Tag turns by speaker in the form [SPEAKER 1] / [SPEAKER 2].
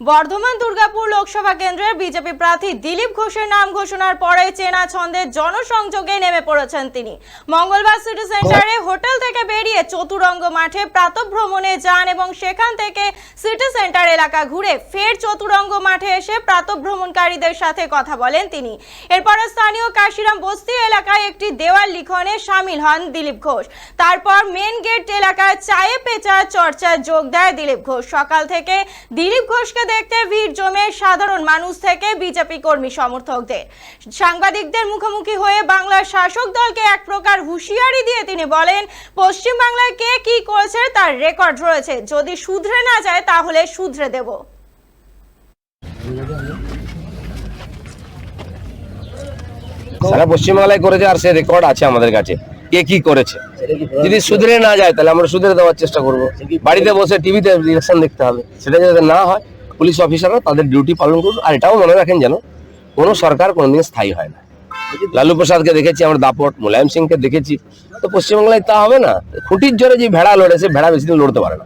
[SPEAKER 1] বর্ধমান দুর্গাপুর লোকসভা কেন্দ্রের বিজেপি প্রার্থী দিলীপ ঘোষের নাম ঘোষণার পরে চেনা ছন্দে জনসংযোগে নেমে পড়েছেন তিনি। মঙ্গলবার সিটি সেন্টারে হোটেল চতুরঙ্গ মাঠে প্রাতভ্রমণে যান এবং সেখান থেকে সিটি সেন্টার এলাকা ঘুরে ফের চতুরঙ্গ মাঠে এসে প্রাতভ্রমণকারীদের সাথে কথা বলেন তিনি। এরপরে স্থানীয় কাশিরাম বস্তি এলাকায় একটি দেওয়াল লিখনে সামিল হন দিলীপ ঘোষ। তারপর মেন গেট এলাকায় চায়ে পেঁচা চর্চায় যোগ দেয় দিলীপ ঘোষ। সকাল থেকে দিলীপ ঘোষকে দেখতে ভিড় জমে সাধারণ মানুষ থেকে বিজেপি কর্মী সমর্থকদের। সাংবাদিকদের মুখোমুখি হয়ে বাংলার শাসক দলকে এক প্রকার হুঁশিয়ারি দিয়ে তিনি বলেন পশ্চিম বাংলায় কে কি করেছে তার রেকর্ড রয়েছে। যদি শুধরে না যায়, তাহলে শুধরে দেব।
[SPEAKER 2] সারা পশ্চিমবাংলায় করেছে আর সে রেকর্ড আছে আমাদের কাছে। কে কি করেছে? যদি না যায়, তাহলে আমরা সুধরে দেওয়ার চেষ্টা করব। বাড়িতে বসে টিভিতে ইলেকশন দেখতে হবে। সেটা যাতে না হয় পুলিশ অফিসাররা তাদের ডিউটি পালন করুন। আর এটাও মনে রাখেন যেন, কোনো সরকার কোনোদিন স্থায়ী হয় না। লালু প্রসাদকে দেখেছি, আমার দাপট, মুলায়ম সিংকে দেখেছি। তো পশ্চিমবাংলায় তা হবে না। খুঁটির জোরে যে ভেড়া লড়ে, সে ভেড়া বেশি দিন লড়তে পারে না।